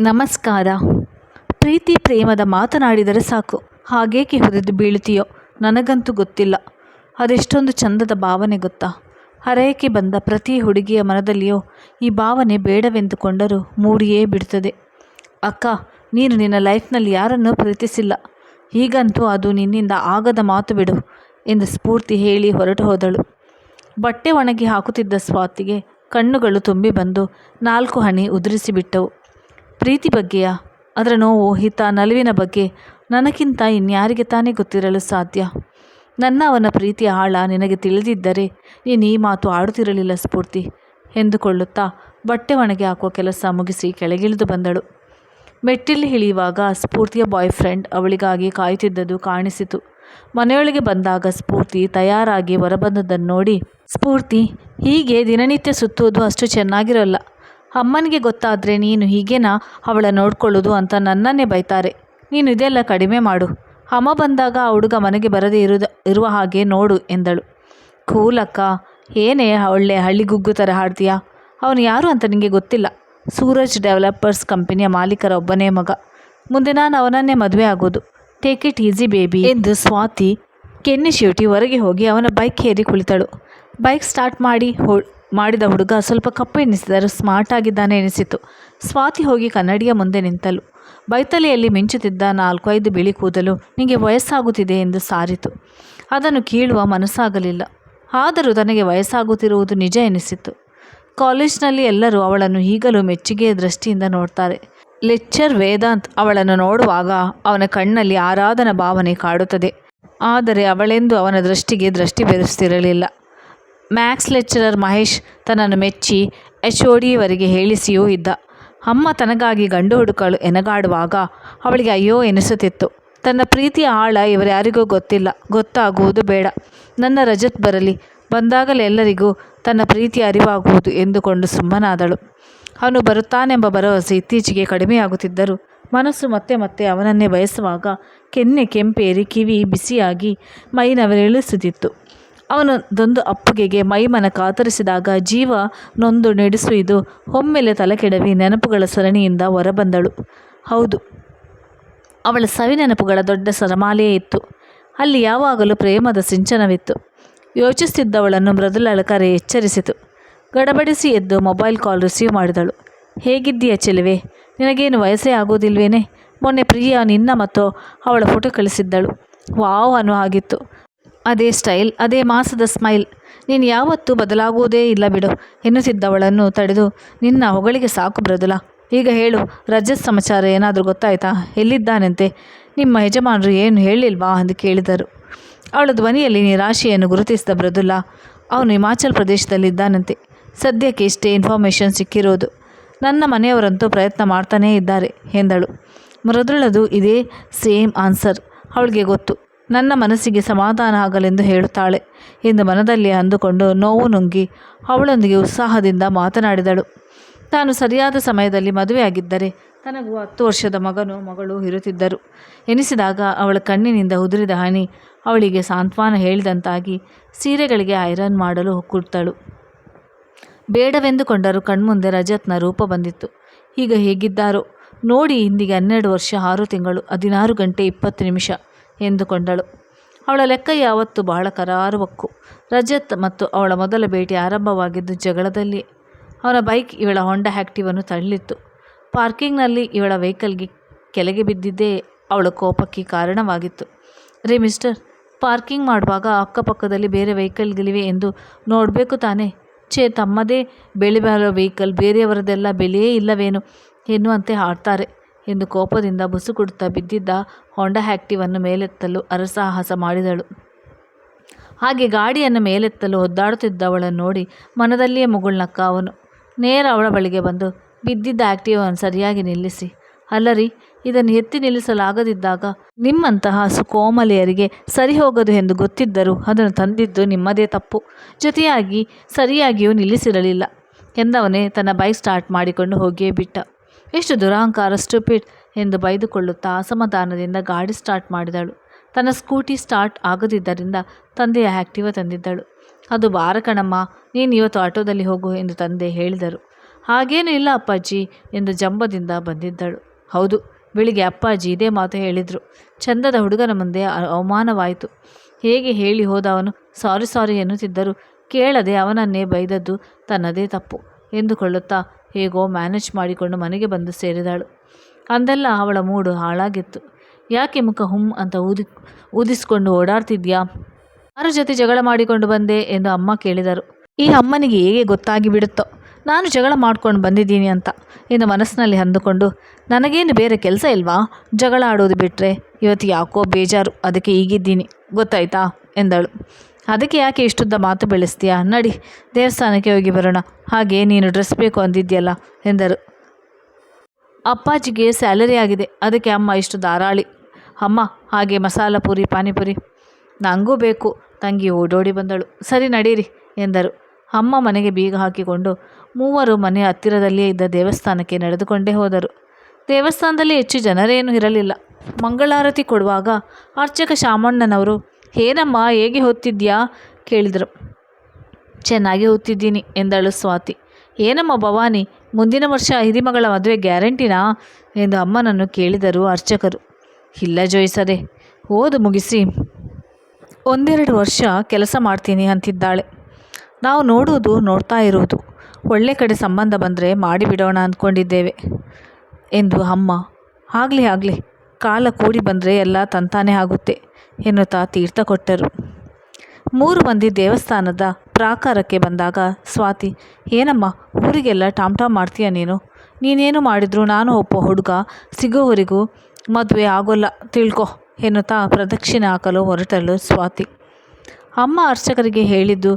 ನಮಸ್ಕಾರ. ಪ್ರೀತಿ ಪ್ರೇಮದ ಮಾತನಾಡಿದರೆ ಸಾಕು. ಹಾಗೇಕೆ ಹುರಿದು ಬೀಳ್ತೀಯೋ ನನಗಂತೂ ಗೊತ್ತಿಲ್ಲ. ಅದೆಷ್ಟೊಂದು ಚಂದದ ಭಾವನೆ ಗೊತ್ತಾ? ಹರೆಯಕ್ಕೆ ಬಂದ ಪ್ರತಿ ಹುಡುಗಿಯ ಮನದಲ್ಲಿಯೋ ಈ ಭಾವನೆ ಬೇಡವೆಂದುಕೊಂಡರೂ ಮೂಡಿಯೇ ಬಿಡುತ್ತದೆ. ಅಕ್ಕ, ನೀನು ನಿನ್ನ ಲೈಫ್ನಲ್ಲಿ ಯಾರನ್ನೂ ಪ್ರೀತಿಸಿಲ್ಲ. ಈಗಂತೂ ಅದು ನಿನ್ನಿಂದ ಆಗದ ಮಾತು ಬಿಡು ಎಂದು ಸ್ಫೂರ್ತಿ ಹೇಳಿ ಹೊರಟು ಹೋದಳು. ಬಟ್ಟೆ ಒಣಗಿ ಹಾಕುತ್ತಿದ್ದ ಸ್ವಾತಿಗೆ ಕಣ್ಣುಗಳು ತುಂಬಿ ಬಂದು ನಾಲ್ಕು ಹನಿ ಉದುರಿಸಿಬಿಟ್ಟವು ಪ್ರೀತಿ ಬಗ್ಗೆಯ? ಅದರ ನೋವು, ಹಿತ, ನಲುವಿನ ಬಗ್ಗೆ ನನಗಿಂತ ಇನ್ಯಾರಿಗೆ ತಾನೇ ಗೊತ್ತಿರಲು ಸಾಧ್ಯ? ನನ್ನ ಅವನ ಪ್ರೀತಿಯ ಆಳ ನಿನಗೆ ತಿಳಿದಿದ್ದರೆ ನೀನು ಈ ಮಾತು ಆಡುತ್ತಿರಲಿಲ್ಲ ಸ್ಫೂರ್ತಿ ಎಂದುಕೊಳ್ಳುತ್ತಾ ಬಟ್ಟೆ ಒಣಗಿ ಹಾಕುವ ಕೆಲಸ ಮುಗಿಸಿ ಕೆಳಗಿಳಿದು ಬಂದಳು. ಮೆಟ್ಟಿಲು ಇಳಿಯುವಾಗ ಸ್ಫೂರ್ತಿಯ ಬಾಯ್ ಫ್ರೆಂಡ್ ಅವಳಿಗಾಗಿ ಕಾಯುತ್ತಿದ್ದದ್ದು ಕಾಣಿಸಿತು. ಮನೆಯೊಳಗೆ ಬಂದಾಗ ಸ್ಫೂರ್ತಿ ತಯಾರಾಗಿ ಹೊರಬಂದದ್ದನ್ನು ನೋಡಿ, ಸ್ಫೂರ್ತಿ, ಹೀಗೆ ದಿನನಿತ್ಯ ಸುತ್ತುವುದು ಅಷ್ಟು ಚೆನ್ನಾಗಿರೋಲ್ಲ. ಅಮ್ಮನಿಗೆ ಗೊತ್ತಾದರೆ ನೀನು ಹೀಗೇನಾ ಅವಳ ನೋಡ್ಕೊಳ್ಳೋದು ಅಂತ ನನ್ನನ್ನೇ ಬೈತಾರೆ. ನೀನು ಇದೆಲ್ಲ ಕಡಿಮೆ ಮಾಡು. ಅಮ್ಮ ಬಂದಾಗ ಆ ಹುಡುಗ ಮನೆಗೆ ಬರದೇ ಇರುದ, ಇರುವ ಹಾಗೆ ನೋಡು ಎಂದಳು. ಕೂಲಕ್ಕ, ಏನೇ ಒಳ್ಳೆ ಹಳ್ಳಿಗುಗ್ಗು ಥರ ಹಾಡ್ತೀಯಾ? ಅವನು ಯಾರು ಅಂತ ನಿಮಗೆ ಗೊತ್ತಿಲ್ಲ. ಸೂರಜ್ ಡೆವಲಪರ್ಸ್ ಕಂಪನಿಯ ಮಾಲೀಕರ ಒಬ್ಬನೇ ಮಗ. ಮುಂದೆ ನಾನು ಅವನನ್ನೇ ಮದುವೆ ಆಗೋದು. ಟೇಕ್ ಇಟ್ ಈಸಿ ಬೇಬಿ ಎಂದು ಸ್ವಾತಿ ಕೆನ್ನಿ ಶಿವಟಿ ಹೊರಗೆ ಹೋಗಿ ಅವನ ಬೈಕ್ ಏರಿ ಕುಳಿತಳು. ಬೈಕ್ ಸ್ಟಾರ್ಟ್ ಮಾಡಿ ಹೋ ಮಾಡಿದ ಹುಡುಗ ಸ್ವಲ್ಪ ಕಪ್ಪು ಎನಿಸಿದರೂ ಸ್ಮಾರ್ಟ್ ಆಗಿದ್ದಾನೆ ಎನಿಸಿತು. ಸ್ವಾತಿ ಹೋಗಿ ಕನ್ನಡಿಯ ಮುಂದೆ ನಿಂತಳು. ಬೈತಲೆಯಲ್ಲಿ ಮಿಂಚುತ್ತಿದ್ದ ನಾಲ್ಕು ಐದು ಬಿಳಿ ಕೂದಲು ನಿಮಗೆ ವಯಸ್ಸಾಗುತ್ತಿದೆ ಎಂದು ಸಾರಿತು. ಅದನ್ನು ಕೀಳುವ ಮನಸ್ಸಾಗಲಿಲ್ಲ. ಆದರೂ ತನಗೆ ವಯಸ್ಸಾಗುತ್ತಿರುವುದು ನಿಜ ಎನಿಸಿತು. ಕಾಲೇಜ್ನಲ್ಲಿ ಎಲ್ಲರೂ ಅವಳನ್ನು ಈಗಲೂ ಮೆಚ್ಚುಗೆಯ ದೃಷ್ಟಿಯಿಂದ ನೋಡ್ತಾರೆ. ಲೆಕ್ಚರ್ ವೇದಾಂತ್ ಅವಳನ್ನು ನೋಡುವಾಗ ಅವನ ಕಣ್ಣಲ್ಲಿ ಆರಾಧನಾ ಭಾವನೆ ಕಾಡುತ್ತದೆ. ಆದರೆ ಅವಳೆಂದು ಅವನ ದೃಷ್ಟಿಗೆ ದೃಷ್ಟಿ ಬೆರೆಸ್ತಿರಲಿಲ್ಲ. ಮ್ಯಾಕ್ಸ್ ಲೆಕ್ಚರರ್ ಮಹೇಶ್ ತನ್ನನ್ನು ಮೆಚ್ಚಿ ಎಚ್ ಒ ಡಿಯವರೆಗೆ ಹೇಳಿಸಿಯೂ ಇದ್ದ. ಅಮ್ಮ ತನಗಾಗಿ ಗಂಡು ಹುಡುಕಲು ಎನಗಾಡುವಾಗ ಅವಳಿಗೆ ಅಯ್ಯೋ ಎನಿಸುತ್ತಿತ್ತು. ತನ್ನ ಪ್ರೀತಿಯ ಆಳ ಇವರ್ಯಾರಿಗೂ ಗೊತ್ತಿಲ್ಲ. ಗೊತ್ತಾಗುವುದು ಬೇಡ. ನನ್ನ ರಜತ್ ಬರಲಿ. ಬಂದಾಗಲೆಲ್ಲರಿಗೂ ತನ್ನ ಪ್ರೀತಿ ಅರಿವಾಗುವುದು ಎಂದುಕೊಂಡು ಸುಮ್ಮನಾದಳು. ಅವನು ಬರುತ್ತಾನೆಂಬ ಭರವಸೆ ಇತ್ತೀಚೆಗೆ ಕಡಿಮೆಯಾಗುತ್ತಿದ್ದರೂ ಮನಸ್ಸು ಮತ್ತೆ ಮತ್ತೆ ಅವನನ್ನೇ ಬಯಸುವಾಗ ಕೆನ್ನೆ ಕೆಂಪೇರಿ ಕಿವಿ ಬಿಸಿಯಾಗಿ ಮೈನವರಿಳಿಸುತ್ತಿತ್ತು. ಅವನದೊಂದು ಅಪ್ಪುಗೆಗೆ ಮೈಮನ ಕಾತರಿಸಿದಾಗ ಜೀವ ನೊಂದು ನಡೆಸುವುದು ಒಮ್ಮೆಲೆ ತಲೆಕೆಡವಿ ನೆನಪುಗಳ ಸರಣಿಯಿಂದ ಹೊರಬಂದಳು. ಹೌದು, ಅವಳ ನೆನಪುಗಳ ದೊಡ್ಡ ಸರಮಾಲೆಯೇ ಇತ್ತು. ಅಲ್ಲಿ ಯಾವಾಗಲೂ ಪ್ರೇಮದ ಸಿಂಚನವಿತ್ತು. ಯೋಚಿಸುತ್ತಿದ್ದವಳನ್ನು ಮೃದುಲಳ ಕರೆ ಎಚ್ಚರಿಸಿತು. ಗಡಬಡಿಸಿ ಎದ್ದು ಮೊಬೈಲ್ ಕಾಲ್ ರಿಸೀವ್ ಮಾಡಿದಳು. ಹೇಗಿದ್ದೀಯ ಚೆಲುವೆ? ನಿನಗೇನು ವಯಸ್ಸೇ ಆಗೋದಿಲ್ವೇನೆ? ಮೊನ್ನೆ ಪ್ರಿಯಾ ನಿನ್ನ ಮತ್ತು ಅವಳ ಫೋಟೋ ಕಳಿಸಿದ್ದಳು. ವಾವ್ ಅನ್ನೋ ಆಗಿತ್ತು ಅದೇ ಸ್ಟೈಲ್ ಅದೇ ಮಾಸದ ಸ್ಮೈಲ್ ನೀನು ಯಾವತ್ತೂ ಬದಲಾಗುವುದೇ ಇಲ್ಲ ಬಿಡು, ಎನ್ನುತ್ತಿದ್ದವಳನ್ನು ತಡೆದು ನಿನ್ನ ಹೊಗಳಿಗೆ ಸಾಕು ಬ್ರದುಲ. ಈಗ ಹೇಳು, ರಜತ್ ಸಮಾಚಾರ ಏನಾದರೂ ಗೊತ್ತಾಯ್ತಾ? ಎಲ್ಲಿದ್ದಾನಂತೆ? ನಿಮ್ಮ ಯಜಮಾನರು ಏನು ಹೇಳಿಲ್ವಾ ಎಂದು ಕೇಳಿದರು. ಅವಳ ಧ್ವನಿಯಲ್ಲಿ ನಿರಾಶೆಯನ್ನು ಗುರುತಿಸಿದ ಬ್ರದುಲ್ಲ ಅವನು ಹಿಮಾಚಲ್ ಪ್ರದೇಶದಲ್ಲಿದ್ದಾನಂತೆ. ಸದ್ಯಕ್ಕೆ ಇಷ್ಟೇ ಇನ್ಫಾರ್ಮೇಷನ್ ಸಿಕ್ಕಿರೋದು. ನನ್ನ ಮನೆಯವರಂತೂ ಪ್ರಯತ್ನ ಮಾಡ್ತಾನೇ ಇದ್ದಾರೆ, ಎಂದಳು. ಮೃದುಳದು ಇದೇ ಸೇಮ್ ಆನ್ಸರ್ ಅವಳಿಗೆ ಗೊತ್ತು. ನನ್ನ ಮನಸ್ಸಿಗೆ ಸಮಾಧಾನ ಆಗಲೆಂದು ಹೇಳುತ್ತಾಳೆ. ಎಂದು ಮನದಲ್ಲಿ ಅಂದುಕೊಂಡು ನೋವು ನುಂಗಿ ಅವಳೊಂದಿಗೆ ಉತ್ಸಾಹದಿಂದ ಮಾತನಾಡಿದಳು. ತಾನು ಸರಿಯಾದ ಸಮಯದಲ್ಲಿ ಮದುವೆಯಾಗಿದ್ದರೆ ತನಗೂ ಹತ್ತು ವರ್ಷದ ಮಗನು ಮಗಳು ಇರುತ್ತಿದ್ದರು. ಎನಿಸಿದಾಗ ಅವಳ ಕಣ್ಣಿನಿಂದ ಉದುರಿದ ಹನಿ ಅವಳಿಗೆ ಸಾಂತ್ವನ ಹೇಳಿದಂತಾಗಿ ಸೀರೆಗಳಿಗೆ ಐರನ್ ಮಾಡಲು ಕುಳಿತಳು ಬೇಡವೆಂದುಕೊಂಡರೂ ಕಣ್ಮುಂದೆ ರಜತ್ನ ರೂಪ ಬಂದಿತ್ತು. ಈಗ ಹೇಗಿದ್ದಾರೋ, ನೋಡಿ ಇಂದಿಗೆ ಹನ್ನೆರಡು ವರ್ಷ ಆರು ತಿಂಗಳು, ಹದಿನಾರು ಗಂಟೆ ಇಪ್ಪತ್ತು ನಿಮಿಷ. ಎಂದುಕೊಂಡಳು. ಅವಳ ಲೆಕ್ಕ ಯಾವತ್ತೂ ಬಹಳ ಕರಾರುವಕ್ಕು. ರಜತ್ ಮತ್ತು ಅವಳ ಮೊದಲ ಭೇಟಿ ಆರಂಭವಾಗಿದ್ದು ಜಗಳದಲ್ಲಿ ಅವನ ಬೈಕ್ ಇವಳ ಹೊಂಡ ಆ್ಯಕ್ಟಿವನ್ನು ತಳ್ಳಿತ್ತು. ಪಾರ್ಕಿಂಗ್ನಲ್ಲಿ ಇವಳ ವೆಹಿಕಲ್ಗೆ ಕೆಳಗೆ ಬಿದ್ದಿದ್ದೇ ಅವಳ ಕೋಪಕ್ಕೆ ಕಾರಣವಾಗಿತ್ತು. ರೀ, ಮಿಸ್ಟರ್, ಪಾರ್ಕಿಂಗ್ ಮಾಡುವಾಗ ಅಕ್ಕಪಕ್ಕದಲ್ಲಿ ಬೇರೆ ವೆಹಿಕಲ್ಗಳಿವೆ ಎಂದು ನೋಡಬೇಕು ತಾನೇ? ಛೇ, ತಮ್ಮದೇ ಬೆಳೆ ಬರೋ ವೆಹಿಕಲ್ ಬೇರೆಯವರದೆಲ್ಲ ಬೆಲೆಯೇ ಇಲ್ಲವೇನು? ಎನ್ನುವಂತೆ ಆಡ್ತಾರೆ ಎಂದು ಕೋಪದಿಂದ ಬುಸುಗುಡುತ್ತಾ ಬಿದ್ದಿದ್ದ ಹೊಂಡ ಆ್ಯಕ್ಟಿವನ್ನು ಮೇಲೆತ್ತಲು ಅರಸಾಹಸ ಮಾಡಿದಳು. ಹಾಗೆ ಗಾಡಿಯನ್ನು ಮೇಲೆತ್ತಲು ಒದ್ದಾಡುತ್ತಿದ್ದವಳನ್ನು ನೋಡಿ ಮನದಲ್ಲಿಯೇ ಮುಗುಳ್ನಕ್ಕ ಅವನು. ನೇರ ಅವಳ ಬಳಿಗೆ ಬಂದು, ಬಿದ್ದಿದ್ದ ಆ್ಯಕ್ಟಿವನ್ನು ಸರಿಯಾಗಿ ನಿಲ್ಲಿಸಿ. ಅಲ್ಲರಿ, ಇದನ್ನು ಎತ್ತಿ ನಿಲ್ಲಿಸಲಾಗದಿದ್ದಾಗ ನಿಮ್ಮಂತಹ ಸುಕೋಮಲೆಯರಿಗೆ ಸರಿ ಹೋಗದು ಎಂದು ಗೊತ್ತಿದ್ದರೂ ಅದನ್ನು ತಂದಿದ್ದು ನಿಮ್ಮದೇ ತಪ್ಪು. ಜೊತೆಯಾಗಿ ಸರಿಯಾಗಿಯೂ ನಿಲ್ಲಿಸಿರಲಿಲ್ಲ ಎಂದವನೇ ತನ್ನ ಬೈಕ್ ಸ್ಟಾರ್ಟ್ ಮಾಡಿಕೊಂಡು ಹೋಗಿಯೇ ಬಿಟ್ಟ. ಎಷ್ಟು ದುರಹಂಕಾರ ಸ್ಟುಪಿಡ್ ಎಂದು ಬೈದುಕೊಳ್ಳುತ್ತಾ ಅಸಮಾಧಾನದಿಂದ ಗಾಡಿ ಸ್ಟಾರ್ಟ್ ಮಾಡಿದಳು. ತನ್ನ ಸ್ಕೂಟಿ ಸ್ಟಾರ್ಟ್ ಆಗದಿದ್ದರಿಂದ ತಂದೆಯ ಆ್ಯಕ್ಟಿವ ತಂದಿದ್ದಳು. ಅದು ಬಾರ ಕಣಮ್ಮ, ನೀನು ಇವತ್ತು ಆಟೋದಲ್ಲಿ ಹೋಗು ಎಂದು ತಂದೆ ಹೇಳಿದರು. ಹಾಗೇನೂ ಇಲ್ಲ ಅಪ್ಪಾಜಿ ಎಂದು ಜಂಬದಿಂದ ಬಂದಿದ್ದಳು. ಹೌದು, ಬೆಳಿಗ್ಗೆ ಅಪ್ಪಾಜಿ ಇದೇ ಮಾತು ಹೇಳಿದರು. ಚಂದದ ಹುಡುಗನ ಮುಂದೆ ಅವಮಾನವಾಯಿತು. ಹೇಗೆ ಹೇಳಿ ಹೋದವನು ಸಾರಿ ಸಾರಿ ಎನ್ನುತ್ತಿದ್ದರು ಕೇಳದೆ ಅವನನ್ನೇ ಬೈದದ್ದು ತನ್ನದೇ ತಪ್ಪು ಎಂದುಕೊಳ್ಳುತ್ತಾ ಹೇಗೋ ಮ್ಯಾನೇಜ್ ಮಾಡಿಕೊಂಡು ಮನೆಗೆ ಬಂದು ಸೇರಿದಾಳು. ಅಂದೆಲ್ಲ ಅವಳ ಮೂಡು ಹಾಳಾಗಿತ್ತು. ಯಾಕೆ ಮುಖ ಹುಮ್ ಅಂತ ಊದಿ, ಊದಿಸಿಕೊಂಡು ಓಡಾಡ್ತಿದ್ಯಾ? ಯಾರ ಜೊತೆ ಜಗಳ ಮಾಡಿಕೊಂಡು ಬಂದೆ ಎಂದು ಅಮ್ಮ ಕೇಳಿದರು. ಈ ಅಮ್ಮನಿಗೆ ಹೇಗೆ ಗೊತ್ತಾಗಿ ಬಿಡುತ್ತೋ ನಾನು ಜಗಳ ಮಾಡ್ಕೊಂಡು ಬಂದಿದ್ದೀನಿ ಅಂತ ಎಂದು ಮನಸ್ಸಿನಲ್ಲಿ ಅಂದುಕೊಂಡು, ನನಗೇನು ಬೇರೆ ಕೆಲಸ ಇಲ್ವಾ? ಜಗಳ ಆಡೋದು ಬಿಟ್ಟರೆ ಇವತ್ತು ಯಾಕೋ ಬೇಜಾರು, ಅದಕ್ಕೆ ಈಗಿದ್ದೀನಿ, ಗೊತ್ತಾಯ್ತಾ? ಎಂದಳು. ಅದಕ್ಕೆ ಯಾಕೆ ಇಷ್ಟುದ್ದ ಮಾತು ಬೆಳೆಸ್ತೀಯಾ? ನಡಿ, ದೇವಸ್ಥಾನಕ್ಕೆ ಹೋಗಿ ಬರೋಣ. ಹಾಗೆ ನೀನು ಡ್ರೆಸ್ ಬೇಕು ಅಂದಿದ್ಯಲ್ಲ ಎಂದರು. ಅಪ್ಪಾಜಿಗೆ ಸ್ಯಾಲರಿ ಆಗಿದೆ, ಅದಕ್ಕೆ ಅಮ್ಮ ಇಷ್ಟು ಧಾರಾಳಿ ಅಮ್ಮ, ಹಾಗೆ ಮಸಾಲ ಪೂರಿ, ಪಾನಿಪುರಿ. ನನಗೂ ಬೇಕು, ತಂಗಿ ಓಡೋಡಿ ಬಂದಳು. ಸರಿ ನಡೀರಿ ಎಂದರು. ಅಮ್ಮ ಮನೆಗೆ ಬೀಗ ಹಾಕಿಕೊಂಡು ಮೂವರು ಮನೆ ಹತ್ತಿರದಲ್ಲಿಯೇ ಇದ್ದ ದೇವಸ್ಥಾನಕ್ಕೆ ನಡೆದುಕೊಂಡೇ ಹೋದರು. ದೇವಸ್ಥಾನದಲ್ಲಿ ಹೆಚ್ಚು ಜನರೇನೂ ಇರಲಿಲ್ಲ. ಮಂಗಳಾರತಿ ಕೊಡುವಾಗ ಅರ್ಚಕ ಶಾಮಣ್ಣನವರು ಏನಮ್ಮ ಹೇಗೆ ಹೊತ್ತಿದ್ಯಾ ಕೇಳಿದರು. ಚೆನ್ನಾಗಿ ಓದ್ತಿದ್ದೀನಿ ಎಂದಳು ಸ್ವಾತಿ. ಏನಮ್ಮ ಭವಾನಿ, ಮುಂದಿನ ವರ್ಷ ಹಿರಿಮಗಳ ಮದುವೆ ಗ್ಯಾರಂಟಿನಾ? ಎಂದು ಅಮ್ಮನನ್ನು ಕೇಳಿದರು ಅರ್ಚಕರು. ಇಲ್ಲ ಜೋಯಿಸದೆ, ಓದು ಮುಗಿಸಿ. ಒಂದೆರಡು ವರ್ಷ ಕೆಲಸ ಮಾಡ್ತೀನಿ ಅಂತಿದ್ದಾಳೆ. ನಾವು ನೋಡುವುದು, ನೋಡ್ತಾ ಇರುವುದು. ಒಳ್ಳೆ ಕಡೆ ಸಂಬಂಧ ಬಂದರೆ ಮಾಡಿಬಿಡೋಣ ಅಂದ್ಕೊಂಡಿದ್ದೇವೆ ಎಂದು ಅಮ್ಮ, ಆಗಲಿ ಆಗಲಿ ಕಾಲ ಕೂಡಿ ಬಂದರೆ ಎಲ್ಲ ತಂತಾನೇ ಆಗುತ್ತೆ, ಎನ್ನುತ್ತಾ ತೀರ್ಥ ಕೊಟ್ಟರು. ಮೂರು ಮಂದಿ ದೇವಸ್ಥಾನದ ಪ್ರಾಕಾರಕ್ಕೆ ಬಂದಾಗ, ಸ್ವಾತಿ, ಏನಮ್ಮ, ಊರಿಗೆಲ್ಲ ಟಾಮ್ ಟಾಮ್ ಮಾಡ್ತೀಯ ನೀನು? ನೀನೇನು ಮಾಡಿದ್ರು ನಾನು ಒಬ್ಬ ಹುಡುಗ, ಸಿಗೋವರೆಗೂ ಮದುವೆ ಆಗೋಲ್ಲ, ತಿಳ್ಕೊ, ಎನ್ನುತ್ತಾ ಪ್ರದಕ್ಷಿಣೆ ಹಾಕಲು ಹೊರಟಳು ಸ್ವಾತಿ. ಅಮ್ಮ ಅರ್ಚಕರಿಗೆ ಹೇಳಿದ್ದು,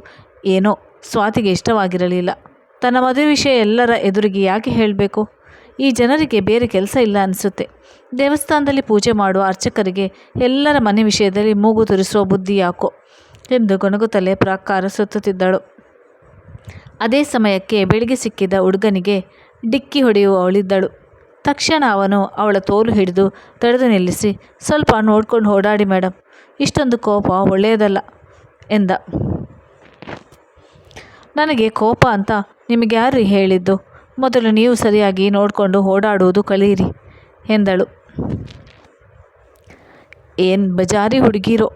ಏನೋ, ಸ್ವಾತಿಗೆ ಇಷ್ಟವಾಗಿರಲಿಲ್ಲ. ತನ್ನ ಮದುವೆ ವಿಷಯ ಎಲ್ಲರ ಎದುರಿಗೆ ಯಾಕೆ ಹೇಳಬೇಕು? ಈ ಜನರಿಗೆ ಬೇರೆ ಕೆಲಸ ಇಲ್ಲ ಅನಿಸುತ್ತೆ. ದೇವಸ್ಥಾನದಲ್ಲಿ ಪೂಜೆ ಮಾಡುವ ಅರ್ಚಕರಿಗೆ ಎಲ್ಲರ ಮನೆ ವಿಷಯದಲ್ಲಿ ಮೂಗು ತುರಿಸುವ ಬುದ್ಧಿ ಯಾಕೋ? ಎಂದು ಗೊಣಗುತ್ತಲೇ ಪ್ರಾಕಾರ ಸುತ್ತುತ್ತಿದ್ದಳು. ಅದೇ ಸಮಯಕ್ಕೆ ಬೆಳಿಗ್ಗೆ ಸಿಕ್ಕಿದ ಹುಡುಗನಿಗೆ ಡಿಕ್ಕಿ ಹೊಡೆಯುವ ಅವಳಿದ್ದಳು. ತಕ್ಷಣ ಅವನು ಅವಳ ತೋಲು ಹಿಡಿದು ತಡೆದು ನಿಲ್ಲಿಸಿ, ಸ್ವಲ್ಪ ನೋಡ್ಕೊಂಡು ಓಡಾಡಿ ಮೇಡಮ್ ಇಷ್ಟೊಂದು ಕೋಪ ಒಳ್ಳೆಯದಲ್ಲ ಎಂದ. ನನಗೆ ಕೋಪ ಅಂತ ನಿಮಗೆ ಯಾರು ಹೇಳಿದ್ದು? ಮೊದಲು ನೀವು ಸರಿಯಾಗಿ ನೋಡಿಕೊಂಡು ಓಡಾಡುವುದು ಕಲಿಯಿರಿ, ಎಂದಳು. ಏನು ಬಜಾರಿ ಹುಡುಗಿರೋ,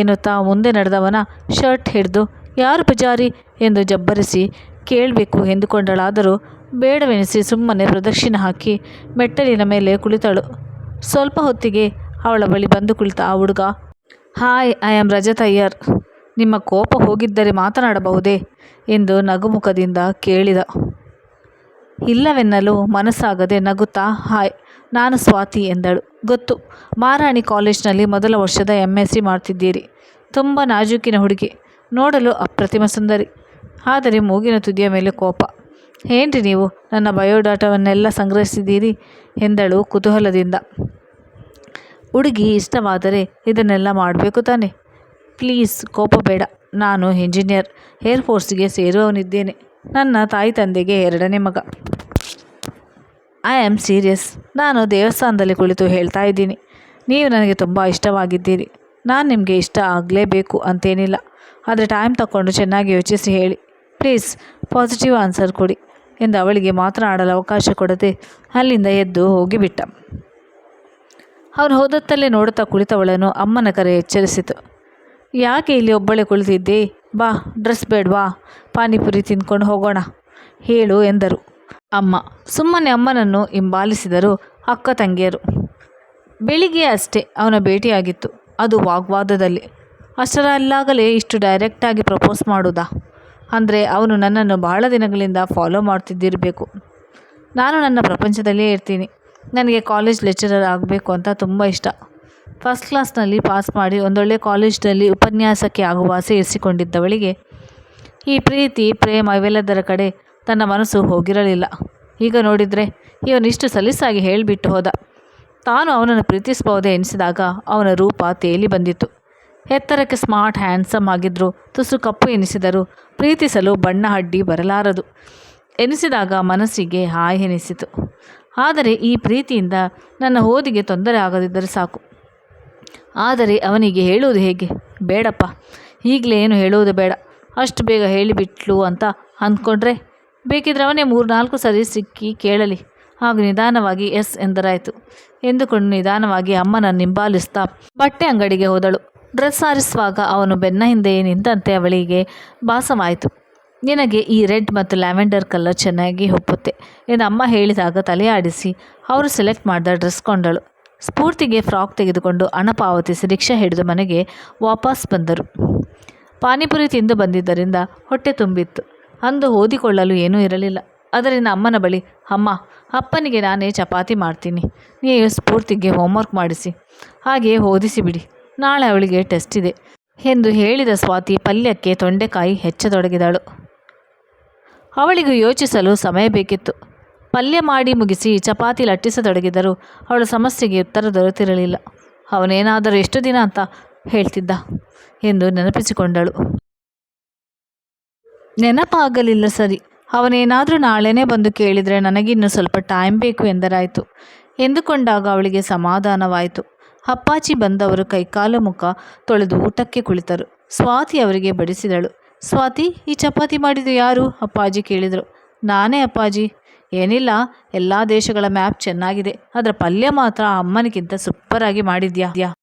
ಎನ್ನುತ್ತಾ ಮುಂದೆ ನಡೆದವನ ಶರ್ಟ್ ಹಿಡಿದು, ಯಾರು ಬಜಾರಿ ಎಂದು ಜಬ್ಬರಿಸಿ ಕೇಳಬೇಕು ಎಂದುಕೊಂಡಳಾದರೂ ಬೇಡವೆನಿಸಿ ಸುಮ್ಮನೆ ಪ್ರದಕ್ಷಿಣೆ ಹಾಕಿ ಮೆಟ್ಟಲಿನ ಮೇಲೆ ಕುಳಿತಳು. ಸ್ವಲ್ಪ ಹೊತ್ತಿಗೆ ಅವಳ ಬಳಿ ಬಂದು ಕುಳಿತ ಆ ಹುಡುಗ, hi, I am Rajat Iyer ನಿಮ್ಮ ಕೋಪ ಹೋಗಿದ್ದರೆ ಮಾತನಾಡಬಹುದೇ? ಎಂದು ನಗುಮುಖದಿಂದ ಕೇಳಿದ. ಇಲ್ಲವೆನ್ನಲು ಮನಸ್ಸಾಗದೆ ನಗುತ್ತಾ, ಹಾಯ್, ನಾನು ಸ್ವಾತಿ ಎಂದಳು. ಗೊತ್ತು ಮಾರಾಣಿ ಕಾಲೇಜ್ನಲ್ಲಿ ಮೊದಲ ವರ್ಷದ ಎಂ ಎಸ್ ಸಿ ಮಾಡ್ತಿದ್ದೀರಿ. ತುಂಬ ನಾಜೂಕಿನ ಹುಡುಗಿ, ನೋಡಲು ಅಪ್ರತಿಮ ಸುಂದರಿ. ಆದರೆ ಮೂಗಿನ ತುದಿಯ ಮೇಲೆ ಕೋಪ. ಏನ್ರಿ ನೀವು, ನನ್ನ ಬಯೋಡಾಟಾವನ್ನೆಲ್ಲ ಸಂಗ್ರಹಿಸಿದ್ದೀರಿ? ಎಂದಳು ಕುತೂಹಲದಿಂದ. ಹುಡುಗಿ ಇಷ್ಟವಾದರೆ ಇದನ್ನೆಲ್ಲ ಮಾಡಬೇಕು ತಾನೆ. ಪ್ಲೀಸ್, ಕೋಪ ಬೇಡ. ನಾನು ಇಂಜಿನಿಯರ್ ಏರ್ಫೋರ್ಸ್ಗೆ ಸೇರುವವನಿದ್ದೇನೆ. ನನ್ನ ತಾಯಿ ತಂದೆಗೆ ಎರಡನೇ ಮಗ. ಐ ಆಮ್ ಸೀರಿಯಸ್ ನಾನು ದೇವಸ್ಥಾನದಲ್ಲಿ ಕುಳಿತು ಹೇಳ್ತಾ ಇದ್ದೀನಿ. ನೀವು ನನಗೆ ತುಂಬ ಇಷ್ಟವಾಗಿದ್ದೀರಿ. ನಾನು ನಿಮಗೆ ಇಷ್ಟ ಆಗಲೇಬೇಕು ಅಂತೇನಿಲ್ಲ. ಆದರೆ ಟೈಮ್ ತಗೊಂಡು ಚೆನ್ನಾಗಿ ಯೋಚಿಸಿ ಹೇಳಿ. ಪ್ಲೀಸ್ ಪಾಸಿಟಿವ್ ಆನ್ಸರ್ ಕೊಡಿ ಎಂದು ಅವಳಿಗೆ ಮಾತನಾಡಲು ಅವಕಾಶ ಕೊಡದೆ ಅಲ್ಲಿಂದ ಎದ್ದು ಹೋಗಿಬಿಟ್ಟ. ಅವನು ಹೋದತ್ತಲ್ಲೇ ನೋಡುತ್ತಾ ಕುಳಿತವಳನ್ನು ಅಮ್ಮನ ಕರೆ ಎಚ್ಚರಿಸಿತು. ಯಾಕೆ ಇಲ್ಲಿ ಒಬ್ಬಳೆ ಕುಳಿತಿದ್ದೆ? ಬಾ, ಡ್ರೆಸ್ ಬೇಡವಾ ಪಾನಿಪುರಿ ತಿಂದ್ಕೊಂಡು ಹೋಗೋಣ, ಹೇಳು ಎಂದರು. ಅಮ್ಮ, ಸುಮ್ಮನೆ ಅಮ್ಮನನ್ನು ಹಿಂಬಾಲಿಸಿದರು ಅಕ್ಕ ತಂಗಿಯರು. ಬೆಳಿಗ್ಗೆ ಅಷ್ಟೇ ಅವನ ಭೇಟಿಯಾಗಿತ್ತು. ಅದು ವಾಗ್ವಾದದಲ್ಲಿ. ಅಷ್ಟರಲ್ಲಾಗಲೇ ಇಷ್ಟು ಡೈರೆಕ್ಟಾಗಿ ಪ್ರಪೋಸ್ ಮಾಡೋದಾ? ಅಂದರೆ ಅವನು ನನ್ನನ್ನು ಬಹಳ ದಿನಗಳಿಂದ ಫಾಲೋ ಮಾಡ್ತಿದ್ದಿರಬೇಕು. ನಾನು ನನ್ನ ಪ್ರಪಂಚದಲ್ಲೇ ಇರ್ತೀನಿ. ನನಗೆ ಕಾಲೇಜ್ ಲೆಕ್ಚರರ್ ಆಗಬೇಕು ಅಂತ ತುಂಬ ಇಷ್ಟ. ಫಸ್ಟ್ ಕ್ಲಾಸ್ನಲ್ಲಿ ಪಾಸ್ ಮಾಡಿ ಒಂದೊಳ್ಳೆ ಕಾಲೇಜ್ನಲ್ಲಿ ಉಪನ್ಯಾಸಕ್ಕೆ ಆಗುವ ಆಸೆ ಇರಿಸಿಕೊಂಡಿದ್ದವಳಿಗೆ, ಈ ಪ್ರೀತಿ, ಪ್ರೇಮ ಇವೆಲ್ಲದರ ಕಡೆ ತನ್ನ ಮನಸ್ಸು ಹೋಗಿರಲಿಲ್ಲ. ಈಗ ನೋಡಿದರೆ ಇವನಿಷ್ಟು ಸಲೀಸಾಗಿ ಹೇಳಿಬಿಟ್ಟು ಹೋದ. ತಾನು ಅವನನ್ನು ಪ್ರೀತಿಸಬಹುದೇ ಎನಿಸಿದಾಗ ಅವನ ರೂಪ ತೇಲಿ ಬಂದಿತ್ತು. ಎತ್ತರಕ್ಕೆ ಸ್ಮಾರ್ಟ್ ಹ್ಯಾಂಡ್ಸಮ್ ಆಗಿದ್ದರು ತುಸು ಕಪ್ಪು ಎನಿಸಿದರು ಪ್ರೀತಿಸಲು ಬಣ್ಣ ಅಡ್ಡಿ ಬರಲಾರದು. ಎನಿಸಿದಾಗ ಮನಸ್ಸಿಗೆ ಹಾಯ್ ಎನಿಸಿತು. ಆದರೆ ಈ ಪ್ರೀತಿಯಿಂದ ನನ್ನ ಓದಿಗೆ ತೊಂದರೆ ಆಗದಿದ್ದರೆ ಸಾಕು. ಆದರೆ ಅವನಿಗೆ ಹೇಳುವುದು ಹೇಗೆ? ಬೇಡಪ್ಪ, ಈಗಲೇ ಏನು ಹೇಳುವುದು ಬೇಡ. ಅಷ್ಟು ಬೇಗ ಹೇಳಿಬಿಟ್ಲು ಅಂತ ಅಂದ್ಕೊಂಡ್ರೆ ಬೇಕಿದ್ರೆ ಅವನೇ ಮೂರು ನಾಲ್ಕು ಸರಿ ಸಿಕ್ಕಿ ಕೇಳಲಿ. ಹಾಗೂ ನಿಧಾನವಾಗಿ ಎಸ್ ಎಂದರಾಯಿತು. ಎಂದುಕೊಂಡು ನಿಧಾನವಾಗಿ ಅಮ್ಮನನ್ನು ನಿಂಬಾಲಿಸ್ತಾ ಬಟ್ಟೆ ಅಂಗಡಿಗೆ ಹೋದಳು. ಡ್ರೆಸ್ ಆರಿಸುವಾಗ ಅವನು ಬೆನ್ನ ಹಿಂದೆಯೇ ನಿಂತಂತೆ ಅವಳಿಗೆ ಭಾಸವಾಯಿತು. ನಿನಗೆ ಈ ರೆಡ್ ಮತ್ತು ಲ್ಯಾವೆಂಡರ್ ಕಲರ್ ಚೆನ್ನಾಗಿ ಒಪ್ಪುತ್ತೆ ಎಂದು ಅಮ್ಮ ಹೇಳಿದಾಗ ತಲೆ ಆಡಿಸಿ ಅವರು ಸೆಲೆಕ್ಟ್ ಮಾಡಿದ ಡ್ರೆಸ್ ಕೊಂಡಳು. ಸ್ಫೂರ್ತಿಗೆ ಫ್ರಾಕ್ ತೆಗೆದುಕೊಂಡು ಹಣ ಪಾವತಿಸಿ ರಿಕ್ಷಾ ಹಿಡಿದು ಮನೆಗೆ ವಾಪಸ್ ಬಂದರು. ಪಾನಿಪುರಿ ತಿಂದು ಬಂದಿದ್ದರಿಂದ ಹೊಟ್ಟೆ ತುಂಬಿತ್ತು. ಅಂದು ಓದಿಕೊಳ್ಳಲು ಏನೂ ಇರಲಿಲ್ಲ. ಅದರಿಂದ ಅಮ್ಮನ ಬಳಿ, ಅಮ್ಮ, ಅಪ್ಪನಿಗೆ ನಾನೇ ಚಪಾತಿ ಮಾಡ್ತೀನಿ. ನೀವು ಸ್ಫೂರ್ತಿಗೆ ಹೋಮ್ವರ್ಕ್ ಮಾಡಿಸಿ. ಹಾಗೆಯೇ ಓದಿಸಿ ಬಿಡಿ. ನಾಳೆ ಅವಳಿಗೆ ಟೆಸ್ಟ್ ಇದೆ ಎಂದು ಹೇಳಿದ ಸ್ವಾತಿ ಪಲ್ಯಕ್ಕೆ ತೊಂಡೆಕಾಯಿ ಹೆಚ್ಚತೊಡಗಿದಳು. ಅವಳಿಗೂ ಯೋಚಿಸಲು ಸಮಯ ಬೇಕಿತ್ತು. ಪಲ್ಯ ಮಾಡಿ ಮುಗಿಸಿ ಚಪಾತಿ ಲಟ್ಟಿಸತೊಡಗಿದರೂ ಅವಳ ಸಮಸ್ಯೆಗೆ ಉತ್ತರ ದೊರೆತಿರಲಿಲ್ಲ. ಅವನೇನಾದರೂ ಎಷ್ಟು ದಿನ ಅಂತ ಹೇಳ್ತಿದ್ದ ಎಂದು ನೆನಪಿಸಿಕೊಂಡಳು. ನೆನಪಾಗಲಿಲ್ಲ ಸರಿ. ಅವನೇನಾದರೂ ನಾಳೆನೇ ಬಂದು ಕೇಳಿದರೆ ನನಗಿನ್ನೂ ಸ್ವಲ್ಪ ಟೈಮ್ ಬೇಕು ಎಂದರಾಯಿತು. ಎಂದುಕೊಂಡಾಗ ಅವಳಿಗೆ ಸಮಾಧಾನವಾಯಿತು. ಅಪ್ಪಾಜಿ ಬಂದವರು ಕೈಕಾಲು ಮುಖ ತೊಳೆದು ಊಟಕ್ಕೆ ಕುಳಿತರು. ಸ್ವಾತಿ ಅವರಿಗೆ ಬಡಿಸಿದಳು. ಸ್ವಾತಿ, ಈ ಚಪಾತಿ ಮಾಡಿದ್ದು ಯಾರು? ಅಪ್ಪಾಜಿ ಕೇಳಿದರು. ನಾನೇ ಅಪ್ಪಾಜಿ. ಏನಿಲ್ಲ, ಎಲ್ಲ ದೇಶಗಳ ಮ್ಯಾಪ್ ಚೆನ್ನಾಗಿದೆ. ಅದರ ಪಲ್ಯ ಮಾತ್ರ ಅಮ್ಮನಿಗಿಂತ ಸೂಪರಾಗಿ ಮಾಡಿದ್ಯಾ?